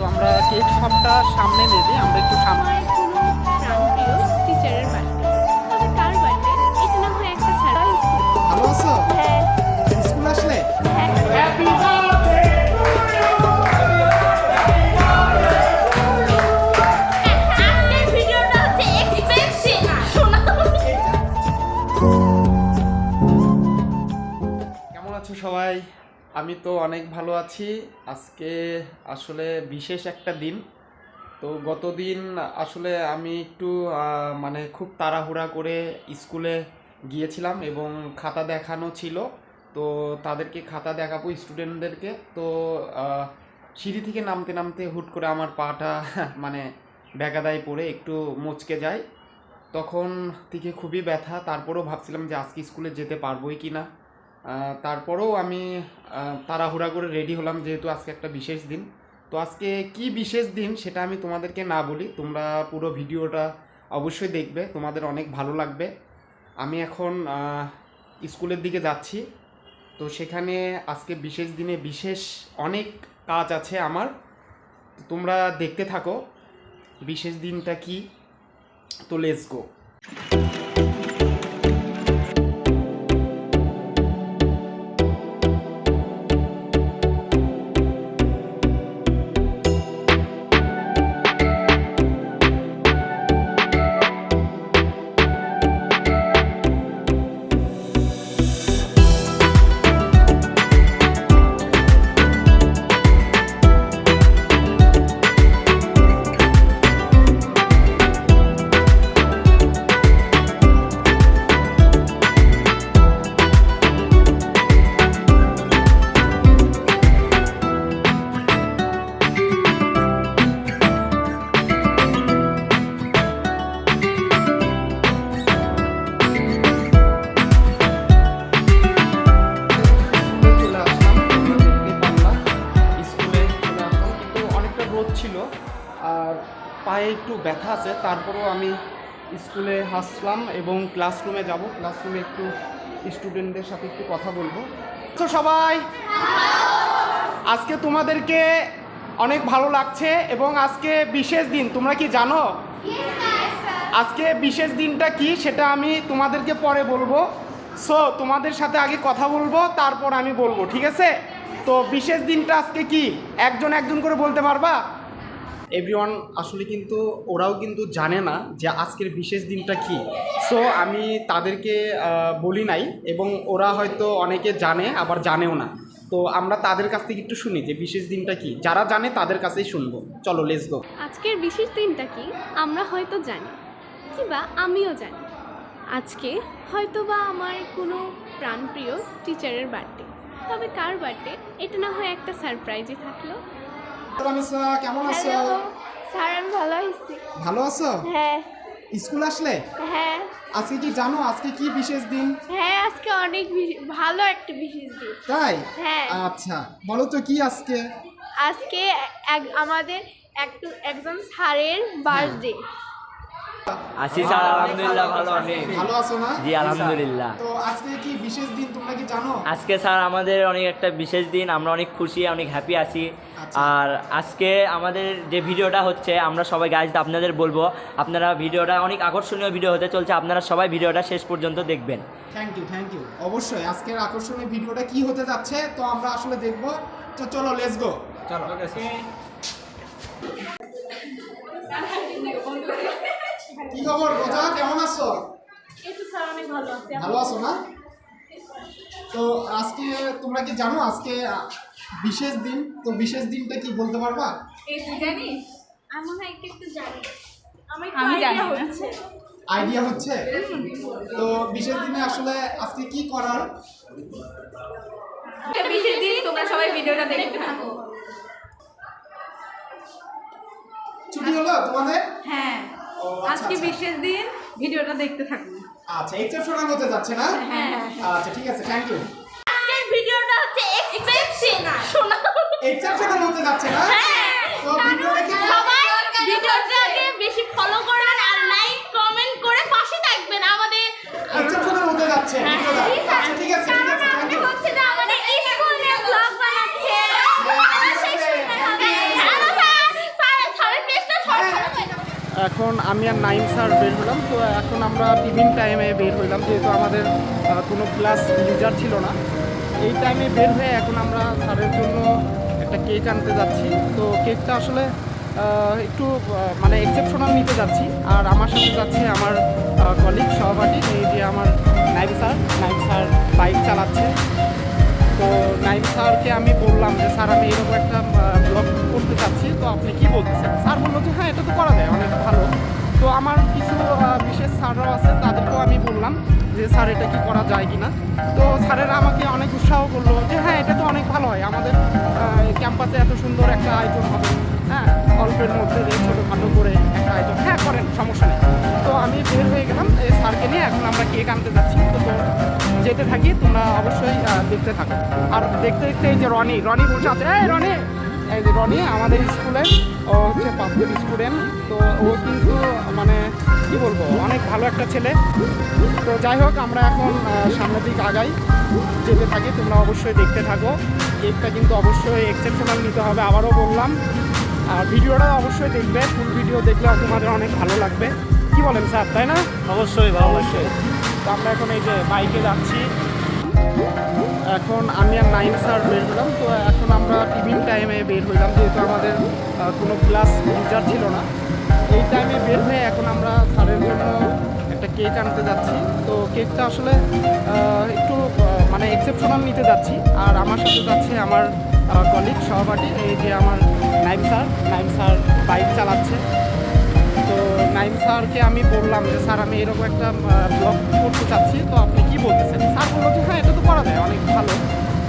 তো আমরা কেক শপটা সামনে নেবে আমরা একটু সামনে হয় হ্যাঁ। স্কুল আসলে? হ্যাঁ। আজকের ভিডিওটা হচ্ছে এক্সপেন্সিভ শোনা কেমন আছো সবাই? আমি তো অনেক ভালো আছি। আজকে আসলে বিশেষ একটা দিন। তো গতদিন আসলে আমি একটু মানে খুব তাড়াহুড়া করে স্কুলে গিয়েছিলাম এবং খাতা দেখানো ছিল। তো তাদেরকে খাতা দেখাবো স্টুডেন্টদেরকে। তো সিঁড়ি থেকে নামতে নামতে হুট করে আমার পাটা মানে ব্যাগাদায় পড়ে একটু মচকে যায়। তখন থেকে খুবই ব্যথা। তারপরেও ভাবছিলাম যে আজকে স্কুলে যেতে পারবোই কি না তারপরেও আমি তাড়াহুড়া করে রেডি হলাম যেহেতু আজকে একটা বিশেষ দিন। তো আজকে কি বিশেষ দিন সেটা আমি তোমাদেরকে না বলি, তোমরা পুরো ভিডিওটা অবশ্যই দেখবে, তোমাদের অনেক ভালো লাগবে। আমি এখন স্কুলের দিকে যাচ্ছি, তো সেখানে আজকে বিশেষ দিনে বিশেষ অনেক কাজ আছে আমার। তোমরা দেখতে থাকো, বিশেষ দিনটা কি? তো লেটস গো পায়ে একটু ব্যথা আছে, তারপরেও আমি স্কুলে আসলাম এবং ক্লাসরুমে যাব। ক্লাসরুমে একটু স্টুডেন্টদের সাথে একটু কথা বলব। তো সবাই, আজকে তোমাদেরকে অনেক ভালো লাগছে এবং আজকে বিশেষ দিন, তোমরা কি জানো? আজকে বিশেষ দিনটা কি সেটা আমি তোমাদেরকে পরে বলব। সো তোমাদের সাথে আগে কথা বলব, তারপর আমি বলব, ঠিক আছে? তো বিশেষ দিনটা আজকে কি? একজন একজন করে বলতে পারবা? এভরিওয়ান আসলে কিন্তু ওরাও কিন্তু জানে না যে আজকের বিশেষ দিনটা কি। সো আমি তাদেরকে বলি নাই এবং ওরা হয়তো অনেকে জানে, আবার জানেও না। তো আমরা তাদের কাছ থেকে একটু শুনি যে বিশেষ দিনটা কি। যারা জানে তাদের কাছেই শুনব। চলো লেস গো আজকের বিশেষ দিনটা কি? আমরা হয়তো জানি, কিংবা আমিও জানি। আজকে হয়তো বা আমার কোনো প্রাণপ্রিয় টিচারের বার্থডে তবে কার বার্থডে এটা না হয় একটা সারপ্রাইজই থাকল। রামেশা কেমন আছো? স্যার আমি ভালো আছি। ভালো আছো? হ্যাঁ। স্কুল আসলে? হ্যাঁ। আজকে কি জানো আজকে কি বিশেষ দিন? হ্যাঁ আজকে অনেক ভালো একটা বিশেষ দিন। তাই? হ্যাঁ। আচ্ছা বলো তো কি আজকে? আজকে আমাদের একটু একজন স্যারের বার্থডে। আছি স্যার আলহামদুলিল্লাহ ভালো আছি ভালো আছো না? জি আলহামদুলিল্লাহ। তো আজকে কি বিশেষ দিন তোমরা কি জানো? আজকে স্যার আমাদের অনেক একটা বিশেষ দিন আমরা অনেক খুশি অনেক হ্যাপি আছি। আচ্ছা। আর আজকে আমাদের যে ভিডিওটা হচ্ছে আমরা সবাই গাইজ আপনাদের বলব আপনারা ভিডিওটা অনেক আকর্ষণীয় ভিডিও হতে চলছে আপনারা সবাই ভিডিওটা শেষ পর্যন্ত দেখবেন। থ্যাংক ইউ থ্যাংক ইউ অবশ্যই আজকের আকর্ষণীয় ভিডিওটা কি হতে যাচ্ছে তো আমরা আসলে দেখব। তো চলো লেটস গো চলো। কি খবর রোজা? কেমন আছো? ভালো আছো। না? তো আজকে তোমরা কি জানো আজকে বিশেষ দিন? তো বিশেষ দিনটা কি বলতে পারবা? জানিস আমি একটু একটু জানি। আমি জানি idea না। হচ্ছে। আইডিয়া হচ্ছে? তো বিশেষ দিনে আসলে আজকে কি করার? বিশেষ দিন তোমরা সবাই ভিডিওটা দেখতে থাকো। ছুটি হলো তোমাদের? হ্যাঁ। আচ্ছা, আজকে। বিশেষ দিন ভিডিওটা দেখতে থাকুন। আচ্ছা এক্সেপশনাল হতে যাচ্ছে না? হ্যাঁ আচ্ছা ঠিক আছে থ্যাংক ইউ আজকের ভিডিওটা হচ্ছে এক্সপেন্সিভ শোনা এক্সেপশনাল হতে যাচ্ছে না? হ্যাঁ তো ভিডিওটা কি সবাই ভিডিওটাকে বেশি ফলো করবেন আর লাইক কমেন্ট করে পাশে থাকবেন আমাদের এক্সেপশনাল হতে যাচ্ছে ভিডিওটা ঠিক আছে। আচ্ছা ঠিক আছে ঠিক আছে থ্যাংক ইউ হচ্ছে যে আমাদের স্কুল নিয়ে ব্লগ বানাচ্ছে হ্যাঁ, ঠিক আছে। অবশ্যই শুনতে হবে। ভালো থাক। এখন আমি আর নাইম স্যার বের হলাম, তো এখন আমরা টিফিন টাইমে বের হইলাম, যেহেতু আমাদের কোনো ক্লাস লিডার ছিল না। এই টাইমে বের হয়ে এখন আমরা স্যারের জন্য একটা কেক আনতে যাচ্ছি। তো কেকটা আসলে একটু মানে এক্সেপশনাল নিতে যাচ্ছি। আর আমার সাথে যাচ্ছে আমার কলিগ সহপাঠী, এই যে আমার Naim sir. Naim sir bike চালাচ্ছে। তো নাইম স্যারকে আমি বললাম যে, স্যার, আমি এরকম একটা করতে চাচ্ছি, তো আপনি কি বলতেছেন? স্যার বলল যে হ্যাঁ এটা তো করা যায়, অনেক ভালো। তো আমার কিছু বিশেষ স্যাররাও আছে, তাদেরকেও আমি বললাম যে, স্যার, এটা কি করা যায় কি না তো স্যারেরা আমাকে অনেক উৎসাহ করল যে হ্যাঁ এটা তো অনেক ভালো হয়, আমাদের ক্যাম্পাসে এত সুন্দর একটা আয়োজন হবে। হ্যাঁ অল্পের মধ্যে ছোটোখাটো করে একটা আয়োজন। হ্যাঁ করেন, সমস্যা নেই। তো আমি বের হয়ে গেলাম এই স্যারকে নিয়ে, এখন আমরা কেক আনতে যাচ্ছি। তো যেতে থাকি, তোমরা অবশ্যই দেখতে থাকো। আর দেখতে দেখতে এই যে রনি রনি বসে আছে। এই, রনি! রনি আমাদের স্কুলের ও হচ্ছে পাবলিক স্টুডেন্ট তো ও কিন্তু মানে কি বলব অনেক ভালো একটা ছেলে। তো যাই হোক আমরা এখন সামনের দিক আগাই। যেতে থাকি তোমরা অবশ্যই দেখতে থাকো। কেকটা কিন্তু অবশ্যই এক্সেপশনাল নিতে হবে আবারও বললাম। আর ভিডিওটা অবশ্যই দেখবে ফুল ভিডিও দেখলে তোমাদের অনেক ভালো লাগবে। কি বলেন স্যার তাই না? অবশ্যই ভালো অবশ্যই তো আমরা এখন এই যে বাইকে যাচ্ছি। এখন আমি আর নাইন স্যার বের হলাম। তো এখন আমরা টিফিন টাইমে বের হইলাম। যেহেতু আমাদের কোনো ক্লাস টিচার ছিল না। এই টাইমে বের হয়ে এখন আমরা স্যারের জন্য একটা কেক আনতে যাচ্ছি। তো কেকটা আসলে একটু মানে এক্সেপশনাল নিতে যাচ্ছি। আর আমার সাথে যাচ্ছে আমার কলিগ সহপাঠী, এই যে আমার Naim sir. Naim sir bike চালাচ্ছে। তো নাইম স্যারকে আমি বললাম যে, স্যার, আমি এরকম একটা ব্লগ করতে চাচ্ছি। তো আপনি বলতেছেন। স্যার বলল যে হ্যাঁ এটা তো করা যায়, অনেক ভালো।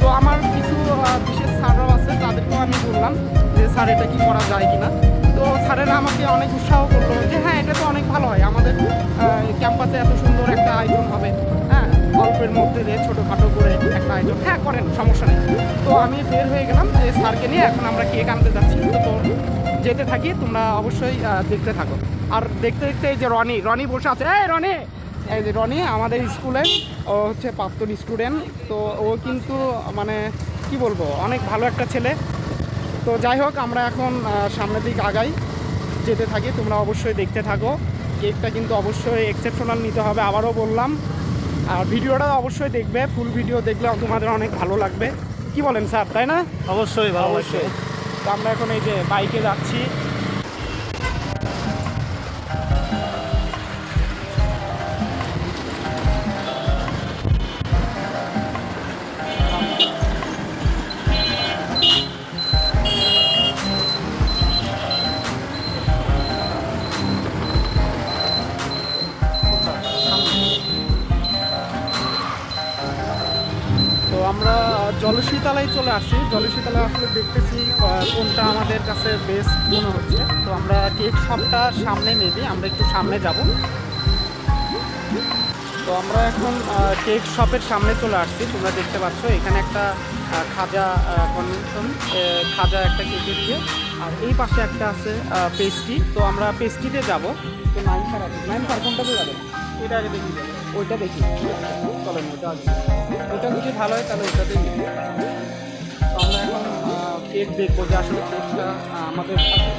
তো আমার কিছু বিশেষ স্যাররাও আছে, তাদেরকেও আমি বললাম যে, স্যার, এটা কি করা যায় কি না তো স্যারেরা আমাকে অনেক উৎসাহ করল যে হ্যাঁ এটা তো অনেক ভালো হয়। আমাদের ক্যাম্পাসে এত সুন্দর একটা আয়োজন হবে। হ্যাঁ অল্পের মধ্যে যে ছোটোখাটো করে একটা আয়োজন হ্যাঁ করেন, সমস্যা নেই। তো আমি বের হয়ে গেলাম এই স্যারকে নিয়ে এখন আমরা কেক আনতে যাচ্ছি। তো যেতে থাকি, তোমরা অবশ্যই দেখতে থাকো। আর দেখতে দেখতে এই যে রনি রনি বসে আছে, এই রনি যে রনি আমাদের স্কুলের ও হচ্ছে প্রাক্তন স্টুডেন্ট তো ও কিন্তু মানে কি বলব অনেক ভালো একটা ছেলে। তো যাই হোক আমরা এখন সামনের দিক আগাই যেতে থাকি তোমরা অবশ্যই দেখতে থাকো। কেকটা কিন্তু অবশ্যই এক্সেপশনাল নিতে হবে আবারও বললাম। আর ভিডিওটা অবশ্যই দেখবে ফুল ভিডিও দেখলে তোমাদের অনেক ভালো লাগবে। কি বলেন স্যার তাই না? অবশ্যই অবশ্যই। তো আমরা এখন এই যে বাইকে যাচ্ছি। আসছি আসলে দেখতেছি কোনটা আমাদের কাছে বেস্ট মনে হচ্ছে। তো আমরা কেক শপটা সামনে মেবি আমরা একটু সামনে যাব। তো আমরা এখন কেক শপের সামনে চলে আসছি তোমরা দেখতে পাচ্ছ এখানে একটা খাজা কনভেনশন খাজা একটা কেকের দিয়ে। আর এই পাশে একটা আছে পেস্ট্রি তো আমরা পেস্ট্রিতে যাব। তো নাইন পার নাইন পার কোনটাতে যাবে এটা আগে দেখি। ওইটা দেখি। চলেন ওইটা আগে। ওইটা যদি ভালো হয় তাহলে ওইটাতেই কেক দেখব যে আসলে কেকটা আমাদের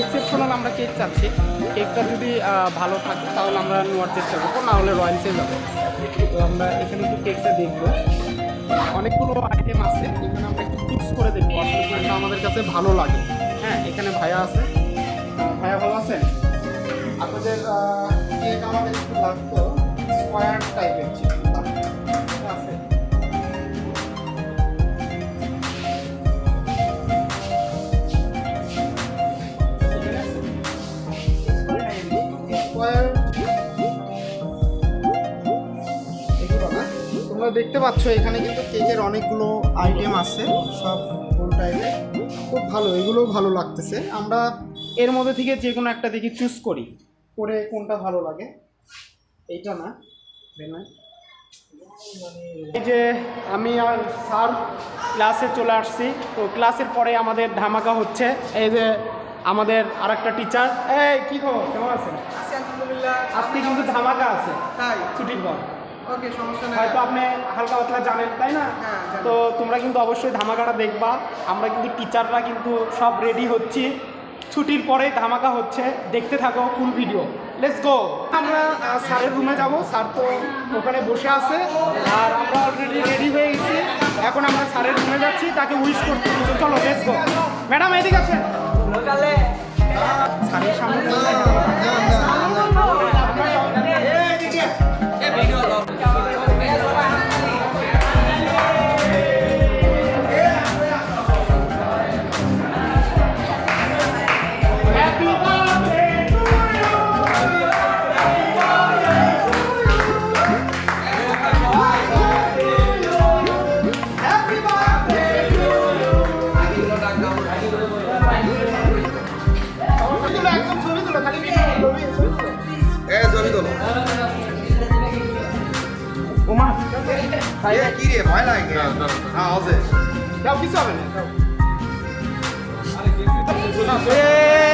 এক্সেপশনাল আমরা কেক চাচ্ছি। কেকটা যদি ভালো থাকে, তাহলে আমরা নেওয়ার চেষ্টা করব, না হলে রয়্যালসে যাব তো আমরা এখানে একটু কেকটা দেখব। অনেকগুলো আইটেম আছে, এখানে আমরা একটু ফিক্স করে দেখব, আসলে আমাদের কাছে ভালো লাগে। হ্যাঁ এখানে ভাইয়া আছে। ভাইয়া ভালো আছেন? আপনাদের কেক আমাদের একটু লাগতো স্কোয়ার টাইপের দেখতে পাচ্ছ এখানে কিন্তু কেকের অনেকগুলো আইটেম আছে সব গোল টাইপের খুব ভালো এগুলোও ভালো লাগতেছে। আমরা এর মধ্যে থেকে যে কোনো একটা দেখি চুজ করি করে কোনটা ভালো লাগে। এইটা না এই যে আমি আর স্যার ক্লাসে চলে আসছি তো ক্লাসের পরে আমাদের ধামাকা হচ্ছে। এই যে আমাদের আরেকটা টিচার এই কি খবর? কেমন আছেন? আজকে কিন্তু ধামাকা আছে। তাই? ছুটির পর। ওকে সমস্যা হয়তো আপনি হালকা পাতলা জানেন তাই না? হ্যাঁ, তো তোমরা কিন্তু অবশ্যই ধামাকাটা দেখবা। আমরা কিন্তু টিচাররা কিন্তু সব রেডি হচ্ছি। ছুটির পরে ধামাকা হচ্ছে। দেখতে থাকো ফুল ভিডিও লেটস গো আমরা স্যারের রুমে যাব। স্যার তো ওখানে বসে আছে। আর আমরা অলরেডি রেডি হয়ে গেছি। এখন আমরা স্যারের রুমে যাচ্ছি। তাকে উইশ করতে চলো লেটস গো ম্যাডাম এদিকে আছেন স্যারের সামনে কি রে ভয় লাগে হ্যাঁ আছে দাও কিছু হবে না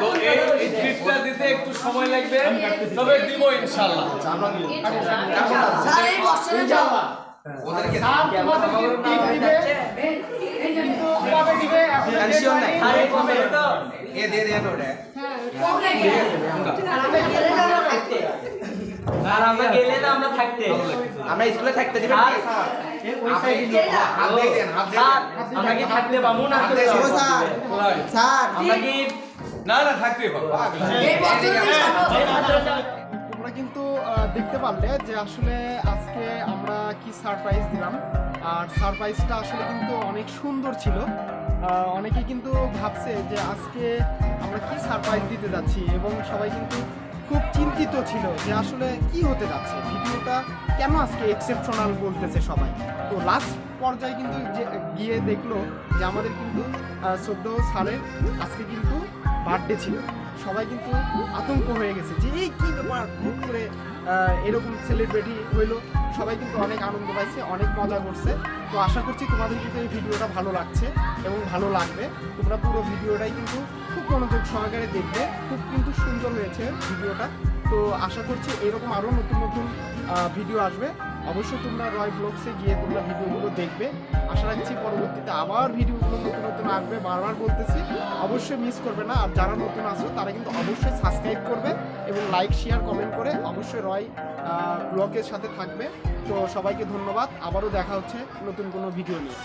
তো এই এই দিতে একটু সময় লাগবে তবে দিব ইনশাআল্লাহ ওদেরকে কিন্তু কবে দিবে এখন নাই। আরে কবে তো এ দে দে ওটা আর আমরা গেলে না আমরা থাকতে। আমরা স্কুলে থাকতে দিবেন স্যার, হাত দেখেন হাত স্যার, আমরা কি থাকতে পাবো না হাত স্যার? আমরা কি না না থাকতে পারব তোমরা কিন্তু দেখতে পারলে যে আসলে আজকে আমরা কি সারপ্রাইজ দিলাম। আর সারপ্রাইজটা আসলে কিন্তু অনেক সুন্দর ছিল। অনেকে কিন্তু ভাবছে যে আজকে আমরা কি সারপ্রাইজ দিতে যাচ্ছি এবং সবাই কিন্তু খুব চিন্তিত ছিল যে আসলে কি হতে যাচ্ছে। ভিডিওটা কেন আজকে এক্সেপশনাল বলতেছে সবাই? তো লাস্ট পর্যায়ে কিন্তু যে গিয়ে দেখল যে আমাদের কিন্তু চোদ্দ সালের আজকে কিন্তু বার্থডে ছিল। সবাই কিন্তু আতঙ্ক হয়ে গেছে যে, এই কি ব্যাপার? হুট করে এরকম সেলিব্রিটি হইল। সবাই কিন্তু অনেক আনন্দ পাইছে, অনেক মজা করছে। তো আশা করছি তোমাদের কিন্তু এই ভিডিওটা ভালো লাগছে এবং ভালো লাগবে। তোমরা পুরো ভিডিওটাই কিন্তু খুব মনোযোগ সহকারে দেখবে। খুব কিন্তু সুন্দর হয়েছে ভিডিওটা। তো আশা করছি এরকম আরও নতুন নতুন ভিডিও আসবে। অবশ্যই তোমরা রয় ব্লগসে গিয়ে তোমরা ভিডিওগুলো দেখবে। আশা রাখছি পরবর্তীতে আবার ভিডিওগুলো নতুন নতুন আসবে। বারবার বলতেছি, অবশ্যই মিস করবে না। আর যারা নতুন আসো তারা কিন্তু অবশ্যই সাবস্ক্রাইব করবে। এবং লাইক শেয়ার কমেন্ট করে অবশ্যই রয় ব্লকের সাথে থাকবে। তো সবাইকে ধন্যবাদ। আবারও দেখা হচ্ছে নতুন কোনো ভিডিও নিয়ে.